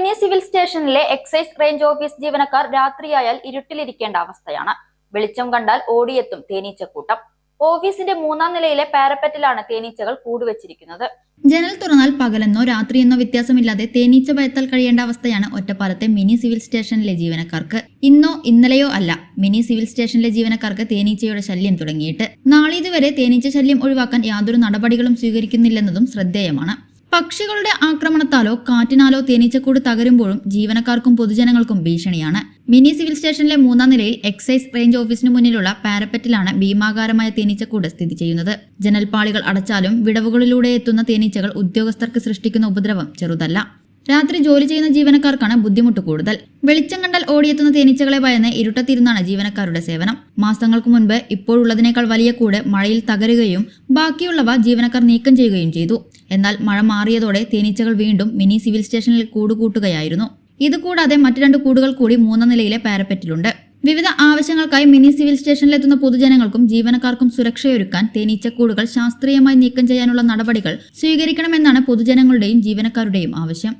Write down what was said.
Mini civil സ്റ്റേഷനിലെ excise range office ജീവനക്കാർ രാത്രിയായാൽ ഇരുട്ടിലിരിക്കേണ്ട അവസ്ഥയാണ്. വെളിച്ചം കണ്ടാൽ ഓടിയെത്തും തേനീച്ചക്കൂട്ടം. ഓഫീസിന്റെ മൂന്നാം നിലയിലെ പാരപ്പറ്റിലാണ് തേനീച്ചകൾ കൂടുവച്ചിരിക്കുന്നത്. ജനൽ തുറന്നാൽ പകലെന്നോ രാത്രിയെന്നോ വ്യത്യാസമില്ലാതെ തേനീച്ച ഭയത്താൽ കഴിയേണ്ട അവസ്ഥയാണ് ഒറ്റപ്പാലത്തെ മിനി സിവിൽ സ്റ്റേഷനിലെ ജീവനക്കാർക്ക്. ഇന്നോ ഇന്നലെയോ അല്ല മിനി സിവിൽ സ്റ്റേഷനിലെ ജീവനക്കാർക്ക് തേനീച്ചയുടെ ശല്യം തുടങ്ങിയിട്ട്. നാളിതുവരെ തേനീച്ച ശല്യം ഒഴിവാക്കാൻ യാതൊരു നടപടികളും സ്വീകരിക്കുന്നില്ലെന്നതും ശ്രദ്ധേയമാണ്. പക്ഷികളുടെ ആക്രമണത്താലോ കാറ്റിനാലോ തേനീച്ചക്കൂട് തകരുമ്പോഴും ജീവനക്കാർക്കും പൊതുജനങ്ങൾക്കും ഭീഷണിയാണ്. മിനി സിവിൽ സ്റ്റേഷനിലെ മൂന്നാം നിലയിൽ എക്സൈസ് റേഞ്ച് ഓഫീസിന് മുന്നിലുള്ള പാരപ്പറ്റിലാണ് ഭീമാകാരമായ തേനീച്ചക്കൂട് സ്ഥിതി ചെയ്യുന്നത്. ജനൽപാളികൾ അടച്ചാലും വിടവുകളിലൂടെ എത്തുന്ന തേനീച്ചകൾ ഉദ്യോഗസ്ഥർക്ക് സൃഷ്ടിക്കുന്ന ഉപദ്രവം ചെറുതല്ല. രാത്രി ജോലി ചെയ്യുന്ന ജീവനക്കാർക്കാണ് ബുദ്ധിമുട്ട് കൂടുതൽ. വെളിച്ചം കണ്ടാൽ ഓടിയെത്തുന്ന തേനീച്ചകളെ ഭയന്ന് ഇരുട്ടത്തിരുന്നാണ് ജീവനക്കാരുടെ സേവനം. മാസങ്ങൾക്ക് മുൻപ് ഇപ്പോഴുള്ളതിനേക്കാൾ വലിയ കൂട് മഴയിൽ തകരുകയും ബാക്കിയുള്ളവ ജീവനക്കാർ നീക്കം ചെയ്യുകയും ചെയ്തു. എന്നാൽ മഴ മാറിയതോടെ തേനീച്ചകൾ വീണ്ടും മിനി സിവിൽ സ്റ്റേഷനിൽ കൂടുകൂട്ടുകയായിരുന്നു. ഇതുകൂടാതെ മറ്റു രണ്ട് കൂടുകൾ കൂടി മൂന്നാം നിലയിലെ പാരപ്പറ്റിലുണ്ട്. വിവിധ ആവശ്യങ്ങൾക്കായി മിനി സിവിൽ സ്റ്റേഷനിലെത്തുന്ന പൊതുജനങ്ങൾക്കും ജീവനക്കാർക്കും സുരക്ഷയൊരുക്കാൻ തേനീച്ചക്കൂടുകൾ ശാസ്ത്രീയമായി നീക്കം ചെയ്യാനുള്ള നടപടികൾ സ്വീകരിക്കണമെന്നാണ് പൊതുജനങ്ങളുടെയും ജീവനക്കാരുടെയും ആവശ്യം.